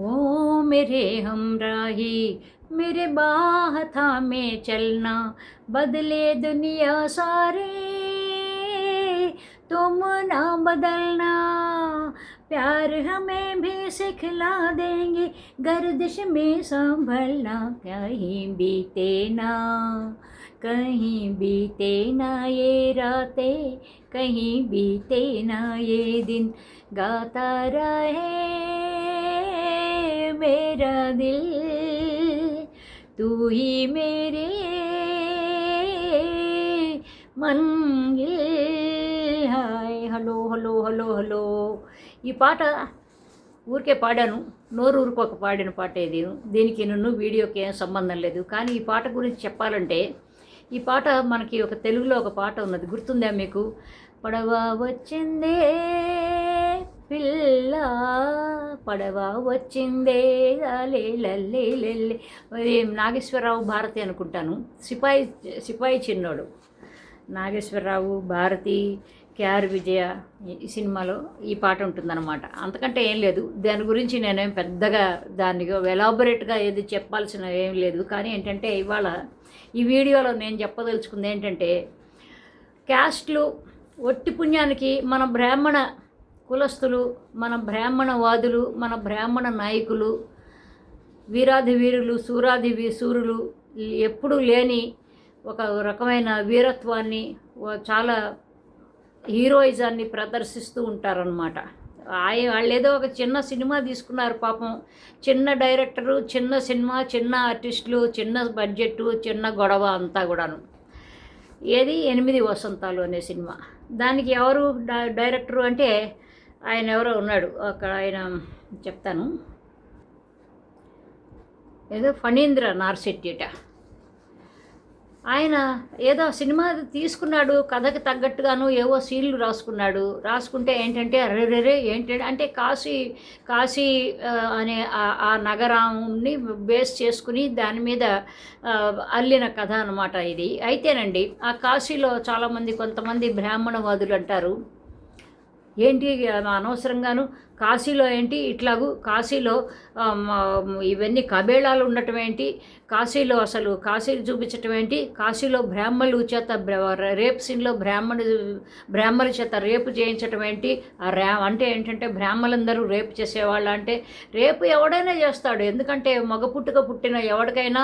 ओ मेरे हमराही, मेरे बाह था में चलना, बदले दुनिया सारे। तुम ना बदलना, प्यार हमें भी सिखला देंगे, गर्दिश में संभलना, कहीं बीते ना, कहीं बीते ना ये रातें, कहीं बीते ना ये दिन, गाता रहे। मेरा दिल तू ही मेरे మంగిల్ hi hello hello hello hello ఈ పాట ఊరికే పాడాను నోరు ఊరుకోక పాడిన పాట ఇది దీనికి నన్ను వీడియోకి ఏం సంబంధం లేదు కానీ ఈ పాట గురించి చెప్పాలంటే ఈ పాట మనకి ఒక తెలుగులో ఒక పాట ఉన్నది గుర్తుందా మీకు పడవ వచ్చిందే పిల్ల పడవ వచ్చిందే. లే లల్లే లల్లే నాగేశ్వరరావు భారతి అనుకుంటాను. సిపాయి సిపాయి చిన్నోడు. నాగేశ్వరరావు భారతి కేఆర్ విజయ ఈ సినిమాలో ఈ పాట ఉంటుందన్నమాట. అంతకంటే ఏం లేదు. దాని గురించి నేనేం పెద్దగా దాన్ని ఎలాబొరేట్గా ఏది చెప్పాల్సిన ఏం లేదు. కానీ ఏంటంటే ఇవాళ ఈ వీడియోలో నేను చెప్పదలుచుకుంది ఏంటంటే క్యాస్ట్లు ఒట్టి పుణ్యానికి మన బ్రాహ్మణ కులస్థులు మన బ్రాహ్మణ వాదులు మన బ్రాహ్మణ నాయకులు వీరాధి వీరులు సూరాధి వీ సూరులు ఎప్పుడూ లేని ఒక రకమైన వీరత్వాన్ని చాలా హీరోయిజాన్ని ప్రదర్శిస్తూ ఉంటారనమాట ఆయ వాళ్ళు ఏదో ఒక చిన్న సినిమా తీసుకున్నారు పాపం. చిన్న డైరెక్టరు చిన్న సినిమా చిన్న ఆర్టిస్టులు చిన్న బడ్జెట్ చిన్న గొడవ అంతా కూడాను. ఏది ఎనిమిది వసంతాలు అనే సినిమా. దానికి ఎవరు డై- డైరెక్టరు అంటే ఆయన ఎవరో ఉన్నాడు. అక్కడ ఆయన చెప్తాను. ఏదో ఫణీంద్ర నార్శెట్టిట ఆయన ఏదో సినిమా తీసుకున్నాడు కథకి తగ్గట్టుగాను ఏవో సీన్లు రాసుకున్నాడు. రాసుకుంటే ఏంటంటే అరెరెరే ఏంటంటే అంటే కాశీ కాశీ అనే ఆ- నగరాన్ని బేస్ చేసుకుని దాని మీద అల్లిన కథ అనమాట ఇది. అయితేనండి ఆ కాశీలో చాలామంది కొంతమంది బ్రాహ్మణవాదులు అంటారు. ఏంటి అనవసరంగాను కాశీలో ఏంటి ఇట్లాగూ కాశీలో ఇవన్నీ కబేళాలు ఉండటం ఏంటి? కాశీలో అసలు కాశీలు చూపించటం ఏంటి? కాశీలో బ్రాహ్మణులు చేత రేపు సీన్లో బ్రాహ్మణు బ్రాహ్మణుల చేత రేపు చేయించటం ఏంటి? ఆ రా అంటే ఏంటంటే బ్రాహ్మణులందరూ రేపు చేసేవాళ్ళు అంటే రేపు ఎవడైనా చేస్తాడు. ఎందుకంటే మగ పుట్టుక పుట్టిన ఎవరికైనా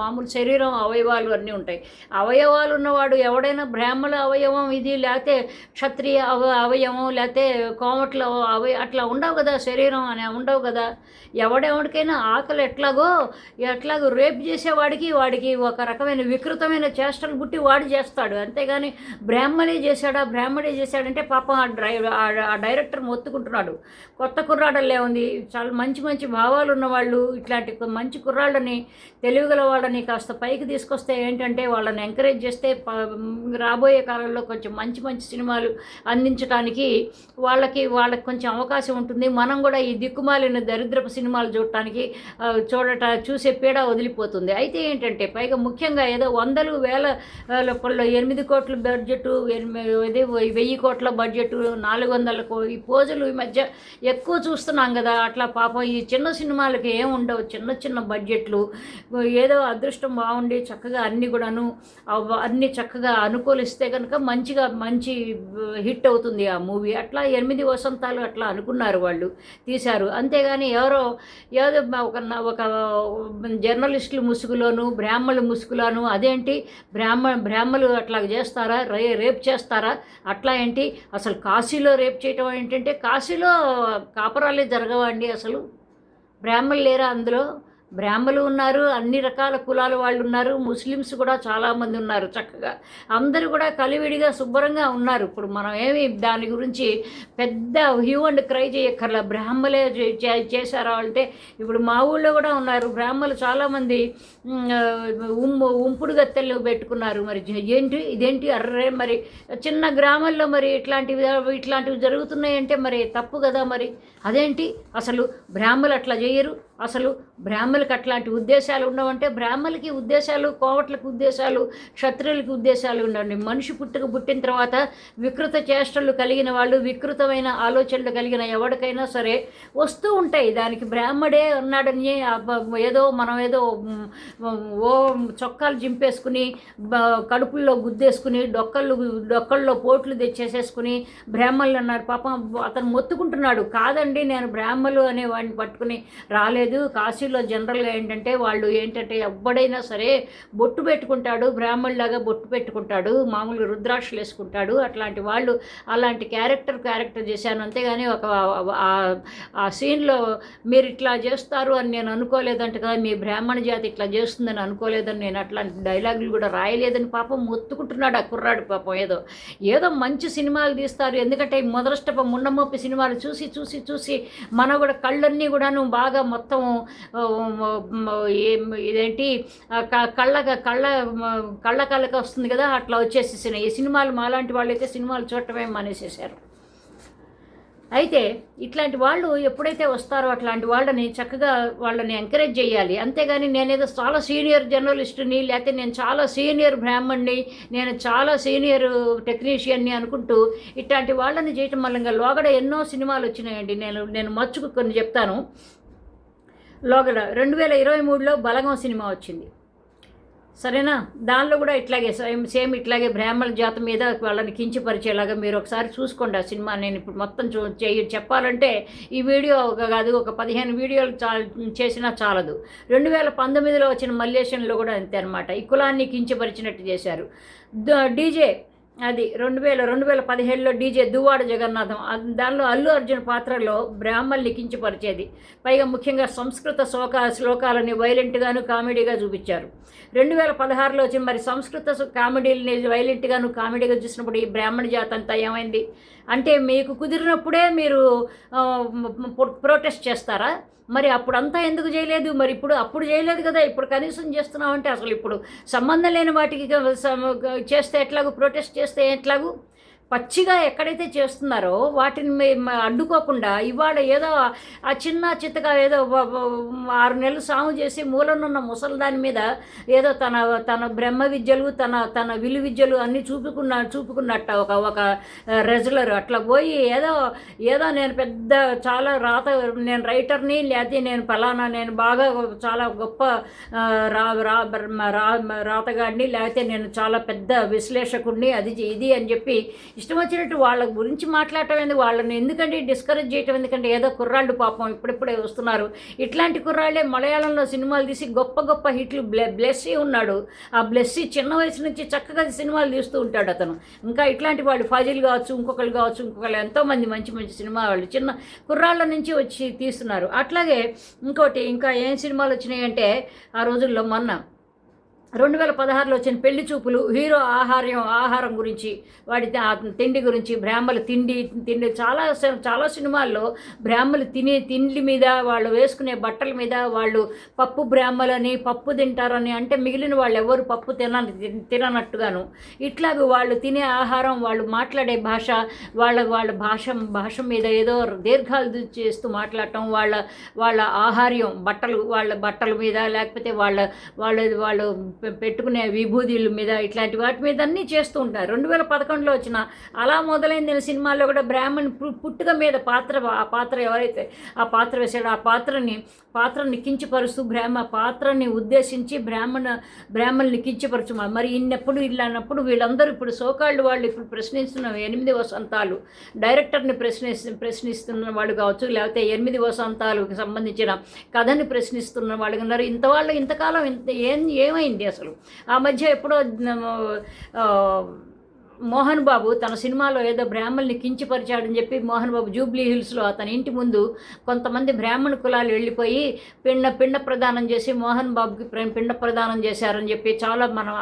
మామూలు శరీరం అవయవాలు అన్నీ ఉంటాయి. అవయవాలు ఉన్నవాడు ఎవడైనా బ్రాహ్మణ అవయవం ఇది లేకపోతే క్షత్రియ అవ అవయవం లేకపోతే కోమట్ల అవయ అట్లా ఉండవు కదా శరీరం అనే ఉండవు కదా. ఎవడెవడికైనా ఆకలి ఎట్లాగో ఎట్లాగో రేపు చేసేవాడికి వాడికి ఒక రకమైన వికృతమైన చేష్టలు పుట్టి వాడు చేస్తాడు. అంతేగాని బ్రాహ్మణే చేశాడా బ్రాహ్మణే చేశాడంటే పాపం ఆ డ్రై ఆ- డైరెక్టర్ మొత్తుకుంటున్నాడు. కొత్త కుర్రాడల్లే ఉంది. చాలా మంచి మంచి భావాలు ఉన్నవాళ్ళు ఇట్లాంటి మంచి కుర్రాళ్ళని తెలివిగల వాళ్ళని కాస్త పైకి తీసుకొస్తే ఏంటంటే వాళ్ళని ఎంకరేజ్ చేస్తే రాబోయే కాలంలో కొంచెం మంచి మంచి సినిమాలు అందించడానికి వాళ్ళకి వాళ్ళకి కొంచెం అవకాశం ఉంటుంది. మనం కూడా ఈ దిక్కుమాలిన దరిద్రపు సినిమా సినిమాలు చూడటానికి చూడట చూసే పీడ వదిలిపోతుంది. అయితే ఏంటంటే పైగా ముఖ్యంగా ఏదో వందలు వేల వేల ఎనిమిది కోట్ల బడ్జెట్ ఇది వెయ్యి కోట్ల బడ్జెట్ నాలుగు వందల కో- ఈ పోజులు ఈ మధ్య ఎక్కువ చూస్తున్నాం కదా. అట్లా పాపం ఈ చిన్న సినిమాలకి ఏం ఉండవు. చిన్న చిన్న బడ్జెట్లు ఏదో అదృష్టం బాగుండి చక్కగా అన్ని కూడాను అన్ని చక్కగా అనుకూలిస్తే కనుక మంచిగా మంచి హిట్ అవుతుంది ఆ మూవీ. అట్లా ఎనిమిది వసంతాలు అట్లా అనుకున్నారు వాళ్ళు తీశారు. అంతేగాని ఎవరో ఏదో ఒక ఒక జర్నలిస్టుల ముసుగులోను బ్రాహ్మణుల ముసుగులోను అదేంటి? బ్రాహ్మ బ్రాహ్మలు అట్లా చేస్తారా? రే రేప్ చేస్తారా? అట్లా ఏంటి? అసలు కాశీలో రేప్ చేయటం ఏంటంటే కాశీలో కాపరాలే జరగవండి అసలు. బ్రాహ్మణులు లేరా అందులో? బ్రాహ్మలు ఉన్నారు అన్ని రకాల కులాల వాళ్ళు ఉన్నారు ముస్లిమ్స్ కూడా చాలామంది ఉన్నారు చక్కగా. అందరూ కూడా కలివిడిగా శుభ్రంగా ఉన్నారు. ఇప్పుడు మనం ఏమి దాని గురించి పెద్ద హ్యూ అండ్ క్రై చేయక్కర్లా. బ్రాహ్మలే చే- చే- చేశారా అంటే ఇప్పుడు మా ఊళ్ళో కూడా ఉన్నారు. బ్రాహ్మలు చాలామంది ఉమ్ము ఉంపుడు గత్తెలు పెట్టుకున్నారు. మరి ఏంటి ఇదేంటి అర్రే మరి చిన్న గ్రామాల్లో మరి ఇట్లాంటివి ఇట్లాంటివి జరుగుతున్నాయంటే మరి తప్పు కదా మరి. అదేంటి? అసలు బ్రాహ్మలు అట్లా చేయరు. అసలు బ్రాహ్మణులకు అట్లాంటి ఉద్దేశాలు ఉండవంటే బ్రాహ్మణులకి ఉద్దేశాలు కోవట్లకు ఉద్దేశాలు క్షత్రియులకి ఉద్దేశాలు ఉండండి. మనిషి పుట్టుక పుట్టిన తర్వాత వికృత చేష్టలు కలిగిన వాళ్ళు వికృతమైన ఆలోచనలు కలిగిన ఎవరికైనా సరే వస్తూ ఉంటాయి. దానికి బ్రాహ్మడే ఉన్నాడని ఏదో మనం ఏదో ఓ చొక్కాలు జింపేసుకుని కడుపుల్లో గుద్దేసుకుని డొక్కళ్ళు డొక్కల్లో పోట్లు తెచ్చేసేసుకుని బ్రాహ్మణులు అన్నారు. పాపం అతను మొత్తుకుంటున్నాడు. కాదండి నేను బ్రాహ్మలు అనే వాడిని పట్టుకుని రాలేదు. కాశీలో జనరల్గా ఏంటంటే వాళ్ళు ఏంటంటే ఎవ్వడైనా సరే బొట్టు పెట్టుకుంటాడు బ్రాహ్మణులాగా బొట్టు పెట్టుకుంటాడు మామూలుగా రుద్రాక్షలు వేసుకుంటాడు అట్లాంటి వాళ్ళు అలాంటి క్యారెక్టర్ క్యారెక్టర్ చేశాను. అంతేగాని ఒక ఆ- సీన్లో మీరు ఇట్లా చేస్తారు అని నేను అనుకోలేదంట కదా మీ బ్రాహ్మణ జాతి ఇట్లా చేస్తుందని అనుకోలేదని నేను అట్లాంటి డైలాగులు కూడా రాయలేదని పాపం మొత్తుకుంటున్నాడు ఆ కుర్రాడు పాపం ఏదో. ఏదో మంచి సినిమాలు తీస్తారు. ఎందుకంటే ఈ మొదలష్టప ముండమొప్పి సినిమాలు చూసి చూసి చూసి మన కూడా కళ్ళన్నీ కూడాను బాగా మొత్తం మొత్తం ఇదేంటి క- కళ్ళ కళ్ళ కళ్ళ కళ్ళకి వస్తుంది కదా అట్లా వచ్చేసేసినాయి ఈ సినిమాలు మాలాంటి వాళ్ళైతే సినిమాలు చూడటమే మానేసేసారు అయితే ఇట్లాంటి వాళ్ళు ఎప్పుడైతే వస్తారో అట్లాంటి వాళ్ళని చక్కగా వాళ్ళని ఎంకరేజ్ చేయాలి. అంతేగాని నేనేదో చాలా సీనియర్ జర్నలిస్టుని లేకపోతే నేను చాలా సీనియర్ బ్రాహ్మణ్ణి నేను చాలా సీనియర్ టెక్నీషియన్ని అనుకుంటూ ఇట్లాంటి వాళ్ళని చేయటం వల్ల లోగడ ఎన్నో సినిమాలు వచ్చినాయండి. నేను నేను మచ్చుకు కొన్ని చెప్తాను. లోగల రెండు వేల ఇరవై మూడులో బలగం సినిమా వచ్చింది. సరేనా? దానిలో కూడా ఇట్లాగే సేమ్ సేమ్ ఇట్లాగే బ్రాహ్మణ జాతి మీద వాళ్ళని కించపరిచేలాగా మీరు ఒకసారి చూసుకోండి ఆ సినిమా. నేను ఇప్పుడు మొత్తం చూ చేయి చెప్పాలంటే ఈ వీడియో ఒక కాదు ఒక పదిహేను వీడియోలు చా చేసినా చాలదు. రెండు వేల పంతొమ్మిదిలో వచ్చిన మల్లేషన్లో కూడా అంతే అనమాట ఈ కులాన్ని కించపరిచినట్టు చేశారు. డీజే అది రెండు వేల రెండు వేల పదిహేడులో డీజే దువ్వాడ జగన్నాథం. దానిలో అల్లు అర్జున్ పాత్రలో బ్రాహ్మణ్ లిఖించపరిచేది. పైగా ముఖ్యంగా సంస్కృత శ్లోక శ్లోకాలని వైలెంట్గాను కామెడీగా చూపించారు. రెండు వేల పదహారులో వచ్చి మరి సంస్కృత కామెడీలని వైలెంట్గాను కామెడీగా చూసినప్పుడు ఈ బ్రాహ్మణ జాతి అంతా ఏమైంది? అంటే మీకు కుదిరినప్పుడే మీరు ప్రొటెస్ట్ చేస్తారా? మరి అప్పుడంతా ఎందుకు చేయలేదు? మరి ఇప్పుడు అప్పుడు చేయలేదు కదా ఇప్పుడు కనీసం చేస్తున్నామంటే అసలు ఇప్పుడు సంబంధం లేని వాటికి చేస్తే ఎట్లాగూ ప్రొటెస్ట్ చేస్తే ఎట్లాగూ? పచ్చిగా ఎక్కడైతే చేస్తున్నారో వాటిని అడ్డుకోకుండా ఇవాళ ఏదో ఆ చిన్న చిత్తగా ఏదో ఆరు నెలలు సాగు చేసి మూలనున్న ముసలిదాని మీద ఏదో తన తన బ్రహ్మ విద్యలు తన తన విలు విద్యలు అన్నీ చూపుకున్న చూపుకున్నట్ట ఒక ఒక రెజులర్. అట్లా పోయి ఏదో ఏదో నేను పెద్ద చాలా రాత నేను రైటర్ని లేకపోతే నేను ఫలానా నేను బాగా చాలా గొప్ప రా రా రాతగాడిని లేకపోతే నేను చాలా పెద్ద విశ్లేషకుడిని అది ఇది అని చెప్పి ఇష్టం వచ్చినట్టు వాళ్ళ గురించి మాట్లాడటం ఎందుకు? వాళ్ళని ఎందుకంటే డిస్కరేజ్ చేయటం ఎందుకంటే ఏదో కుర్రాళ్ళు పాపం ఇప్పుడిప్పుడే వస్తున్నారు. ఇట్లాంటి కుర్రాళ్ళే మలయాళంలో సినిమాలు తీసి గొప్ప గొప్ప హిట్లు బ్లె బ్లెస్సీ ఉన్నాడు. ఆ బ్లెస్సీ చిన్న వయసు నుంచి చక్కగా సినిమాలు తీస్తూ ఉంటాడు అతను. ఇంకా ఇట్లాంటి వాళ్ళు ఫాజిల్ కావచ్చు ఇంకొకరు కావచ్చు ఇంకొకరు ఎంతోమంది మంచి మంచి సినిమా వాళ్ళు చిన్న కుర్రాళ్ళ నుంచి వచ్చి తీస్తున్నారు. అట్లాగే ఇంకోటి ఇంకా ఏం సినిమాలు వచ్చినాయంటే ఆ రోజుల్లో మొన్న రెండు వేల పదహారులో వచ్చిన పెళ్ళి చూపులు హీరో ఆహార్యం ఆహారం గురించి వాడి తిండి గురించి బ్రాహ్మలు తిండి తిండి చాలా చాలా సినిమాల్లో బ్రాహ్మలు తినే తిండి మీద వాళ్ళు వేసుకునే బట్టల మీద వాళ్ళు పప్పు బ్రాహ్మలని పప్పు తింటారని అంటే మిగిలిన వాళ్ళు ఎవరు పప్పు తిన తిననట్టుగాను. ఇట్లాగ వాళ్ళు తినే ఆహారం వాళ్ళు మాట్లాడే భాష వాళ్ళ వాళ్ళ భాష భాష మీద ఏదో దీర్ఘాలు చేస్తూ మాట్లాడటం వాళ్ళ వాళ్ళ ఆహార్యం బట్టలు వాళ్ళ బట్టల మీద లేకపోతే వాళ్ళ వాళ్ళ వాళ్ళు పెట్టుకునే విభూతుల మీద ఇట్లాంటి వాటి మీద అన్నీ చేస్తూ ఉంటారు. రెండు వేల పదకొండులో వచ్చిన అలా మొదలైంది సినిమాల్లో కూడా బ్రాహ్మణ్ పుట్టుక మీద పాత్ర ఆ పాత్ర ఎవరైతే ఆ పాత్ర వేశాడో ఆ పాత్రని పాత్రని కించపరుస్తూ బ్రాహ్మ పాత్రని ఉద్దేశించి బ్రాహ్మణ బ్రాహ్మణుల్ని కించపరచు మరి ఇన్నప్పుడు ఇల్లన్నప్పుడు వీళ్ళందరూ ఇప్పుడు సోకాళ్ళు వాళ్ళు ఇప్పుడు ప్రశ్నిస్తున్న ఎనిమిది వసంతాలు. డైరెక్టర్ని ప్రశ్ని ప్రశ్నిస్తున్న వాళ్ళు కావచ్చు లేకపోతే ఎనిమిది వసంతాలకు సంబంధించిన కథని ప్రశ్నిస్తున్న వాళ్ళు ఉన్నారు. ఇంత వాళ్ళు ఇంతకాలం ఇంత ఏం ఏమైంది అసలు. ఆ మధ్య ఎప్పుడో మోహన్ బాబు తన సినిమాలో ఏదో బ్రాహ్మణ్ని కించపరిచాడని చెప్పి మోహన్ బాబు జూబ్లీ హిల్స్లో అతని ఇంటి ముందు కొంతమంది బ్రాహ్మణ కులాలు వెళ్ళిపోయి పిండ పిండ ప్రదానం చేసి మోహన్ బాబుకి పిండ ప్రదానం చేశారని చెప్పి చాలా మనం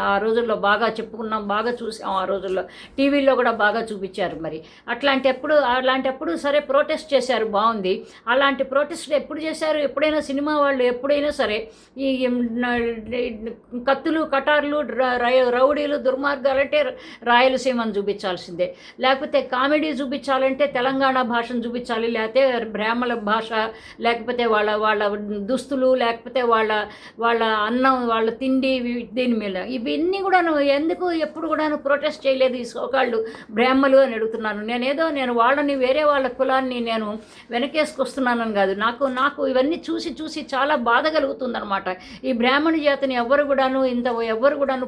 ఆ- రోజుల్లో బాగా చెప్పుకున్నాం బాగా చూసాం ఆ రోజుల్లో. టీవీలో కూడా బాగా చూపించారు మరి. అట్లాంటప్పుడు అలాంటప్పుడు సరే ప్రొటెస్ట్ చేశారు బాగుంది. అలాంటి ప్రొటెస్ట్ ఎప్పుడు చేశారు? ఎప్పుడైనా సినిమా వాళ్ళు ఎప్పుడైనా సరే ఈ కత్తులు కటార్లు రౌడీలు దుర్మార్గాలు అంటే రాయలసీమను చూపించాల్సిందే. లేకపోతే కామెడీ చూపించాలంటే తెలంగాణ భాషను చూపించాలి లేకపోతే బ్రాహ్మణ భాష లేకపోతే వాళ్ళ వాళ్ళ దుస్తులు లేకపోతే వాళ్ళ వాళ్ళ అన్నం వాళ్ళ తిండి దీని మీద. ఇవన్నీ కూడాను ఎందుకు ఎప్పుడు కూడాను ప్రొటెస్ట్ చేయలేదు ఈ సోకాళ్ళు బ్రాహ్మలు అని అడుగుతున్నాను. నేనేదో నేను వాళ్ళని వేరే వాళ్ళ కులాన్ని నేను వెనకేసుకొస్తున్నానని కాదు. నాకు నాకు ఇవన్నీ చూసి చూసి చాలా బాధ కలుగుతుందనమాట ఈ బ్రాహ్మణ జాతిని ఎవరు కూడాను ఇంత ఎవరు కూడాను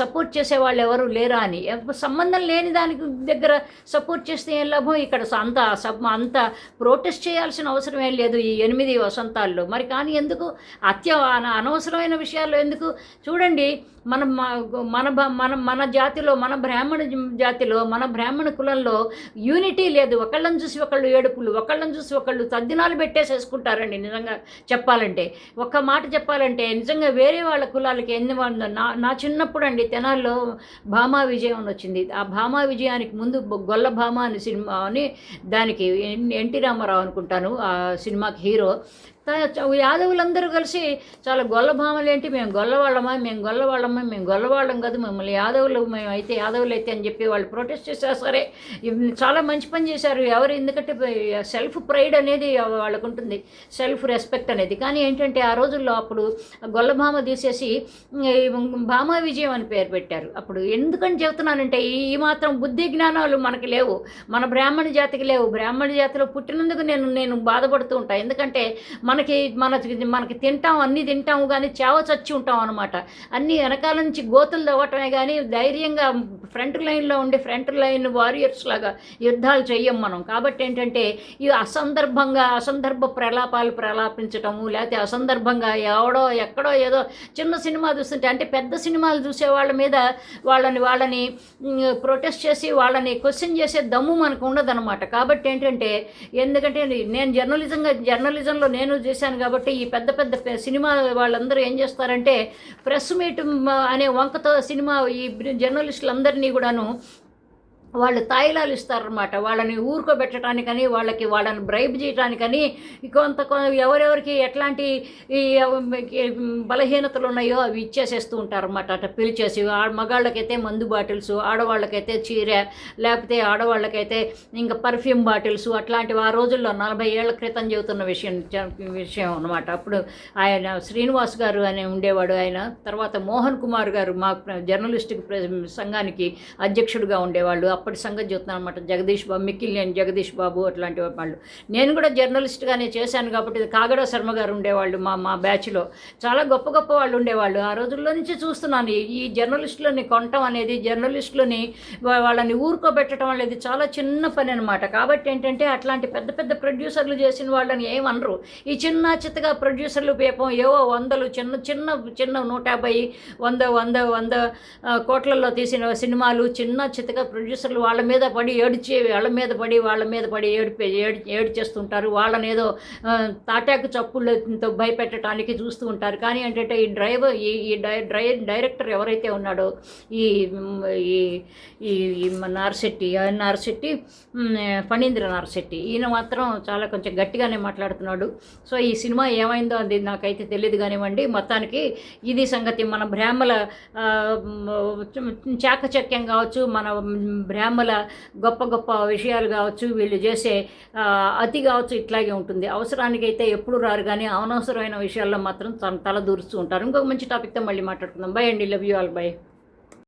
సపోర్ట్ చేసే వాళ్ళు ఎవరు లేరా అని. సంబంధం లేని దానికి దగ్గర సపోర్ట్ చేస్తే ఏం లాభం? ఇక్కడ అంత సబ్- అంత ప్రొటెస్ట్ చేయాల్సిన అవసరం ఏం లేదు ఈ ఎనిమిది వసంతాల్లో. మరి కానీ ఎందుకు? అత్య అనవసరమైన విషయాల్లో ఎందుకు? చూడండి మన మన మన మన జాతిలో మన బ్రాహ్మణ జాతిలో మన బ్రాహ్మణ కులంలో యూనిటీ లేదు. ఒకళ్ళని చూసి ఒకళ్ళు ఏడుపులు ఒకళ్ళని చూసి ఒకళ్ళు తద్దినాలు పెట్టేసేసుకుంటారండి నిజంగా చెప్పాలంటే. ఒక్క మాట చెప్పాలంటే నిజంగా వేరే వాళ్ళ కులాలకి ఎన్ని వాళ్ళ- నా నా చిన్నప్పుడు అండి తెనాల్లో భామా విజయం అని వచ్చింది. ఆ భామా విజయానికి ముందు గొల్ల భామ అని సినిమా అని దానికి ఎన్- ఎన్టీ రామారావు అనుకుంటాను ఆ సినిమాకి హీరో. యాదవులందరూ కలిసి చాలా గొల్లభామలు ఏంటి మేము గొల్లవాళ్ళమా మేము గొల్లవాళ్ళమా మేము గొల్లవాళ్ళం కాదు మమ్మల్ని యాదవులు మేము అయితే యాదవులు అయితే అని చెప్పి వాళ్ళు ప్రొటెస్ట్ చేశారు. సరే చాలా మంచి పని చేశారు. ఎవరు ఎందుకంటే సెల్ఫ్ ప్రైడ్ అనేది వాళ్ళకు ఉంటుంది. సెల్ఫ్ రెస్పెక్ట్ అనేది. కానీ ఏంటంటే ఆ రోజుల్లో అప్పుడు గొల్లభామ తీసేసి భామ విజయం అని పేరు పెట్టారు. అప్పుడు ఎందుకని చెబుతున్నానంటే ఈ మాత్రం బుద్ధి జ్ఞానాలు మనకి లేవు. మన బ్రాహ్మణ జాతికి లేవు. బ్రాహ్మణ జాతిలో పుట్టినందుకు నేను నేను బాధపడుతూ ఉంటాను ఎందుకంటే మన మనకి మనకి మనకి తింటాం అన్నీ తింటాము కానీ చేవ చచ్చి ఉంటాం అనమాట అన్నీ వెనకాల నుంచి గోతులు తవ్వటమే కానీ ధైర్యంగా ఫ్రంట్ లైన్లో ఉండి ఫ్రంట్ లైన్ వారియర్స్ లాగా యుద్ధాలు చెయ్యం మనం. కాబట్టి ఏంటంటే ఈ అసందర్భంగా అసందర్భ ప్రలాపాలు ప్రలాపించటము లేకపోతే అసందర్భంగా ఎవడో ఎక్కడో ఏదో చిన్న సినిమా చూస్తుంటే అంటే పెద్ద సినిమాలు చూసే వాళ్ళ మీద వాళ్ళని వాళ్ళని ప్రొటెస్ట్ చేసి వాళ్ళని క్వశ్చన్ చేసే దమ్ము మనకు ఉండదన్నమాట. కాబట్టి ఏంటంటే ఎందుకంటే నేను జర్నలిజంగా జర్నలిజంలో నేను చేశాను కాబట్టి ఈ పెద్ద పెద్ద సినిమా వాళ్ళందరూ ఏం చేస్తారంటే ప్రెస్ మీట్ అనే వంకతో సినిమా ఈ జర్నలిస్టులందరినీ కూడాను వాళ్ళు తాయిలాలు ఇస్తారనమాట వాళ్ళని ఊరుకోబెట్టడానికని వాళ్ళకి వాళ్ళని బ్రైబ్ చేయడానికని కొంత కొ- ఎవరెవరికి ఎట్లాంటి ఈ బలహీనతలు ఉన్నాయో అవి ఇచ్చేసేస్తూ ఉంటారన్నమాట. అట్లా పిలిచేసి ఆ మగాళ్ళకైతే మందు బాటిల్స్ ఆడవాళ్ళకైతే చీర లేకపోతే ఆడవాళ్ళకైతే ఇంకా పర్ఫ్యూమ్ బాటిల్స్ అట్లాంటివి ఆ రోజుల్లో నలభై ఏళ్ళ క్రితం చెబుతున్న విషయం విషయం అనమాట అప్పుడు ఆయన శ్రీనివాస్ గారు అని ఉండేవాడు ఆయన తర్వాత మోహన్ కుమార్ గారు మా జర్నలిస్టిక్ సంఘానికి అధ్యక్షుడిగా ఉండేవాళ్ళు. అప్పటి సంగతి చెప్తున్నాను అనమాట జగదీష్ బాబు మిక్కిలేని జగదీష్ బాబు అట్లాంటి వాళ్ళు. నేను కూడా జర్నలిస్ట్గానే చేశాను కాబట్టి ఇది కాగడ శర్మ గారు ఉండేవాళ్ళు మా మా బ్యాచ్లో చాలా గొప్ప గొప్ప వాళ్ళు ఉండేవాళ్ళు. ఆ రోజుల్లో నుంచి చూస్తున్నాను ఈ- జర్నలిస్టులని కొనటం అనేది జర్నలిస్టులని వాళ్ళని ఊరుకోబెట్టడం అనేది చాలా చిన్న పని అనమాట కాబట్టి ఏంటంటే అట్లాంటి పెద్ద పెద్ద ప్రొడ్యూసర్లు చేసిన వాళ్ళని ఏమనరు ఈ చిన్న చిత్తగా ప్రొడ్యూసర్లు పేపం ఏవో వందలు చిన్న చిన్న చిన్న నూట యాభై వంద వంద వంద కోట్లలో తీసిన సినిమాలు చిన్న చిత్తగా ప్రొడ్యూసర్లు వాళ్ళ మీద పడి ఏడ్చి వాళ్ళ మీద పడి వాళ్ళ మీద పడి ఏడిపే ఏడి ఏడు చేస్తుంటారు వాళ్ళని ఏదో తాటాకు చప్పులతో భయపెట్టడానికి చూస్తూ ఉంటారు. కానీ ఏంటంటే ఈ డ్రైవర్ ఈ ఈ డ్రై డైరెక్టర్ ఎవరైతే ఉన్నాడో ఈ ఈ ఈ ఈ మన నార్శెట్టి నార్శెట్టి ఫణీంద్ర నార్శెట్టి ఈయన మాత్రం చాలా కొంచెం గట్టిగానే మాట్లాడుతున్నాడు. సో ఈ సినిమా ఏమైందో అది నాకైతే తెలియదు కానివ్వండి. మొత్తానికి ఇది సంగతి మన బ్రాహ్మల చాకచక్యం కావచ్చు మన బ్రాహ్మల గొప్ప గొప్ప విషయాలు కావచ్చు వీళ్ళు చేసే అతి కావచ్చు ఇట్లాగే ఉంటుంది. అవసరానికైతే ఎప్పుడు రారు కానీ అనవసరమైన విషయాల్లో మాత్రం తన తల దూరుస్తూ ఉంటారు. ఇంకొక మంచి టాపిక్తో మళ్ళీ మాట్లాడుకుందాం. బై అండి. Love you all by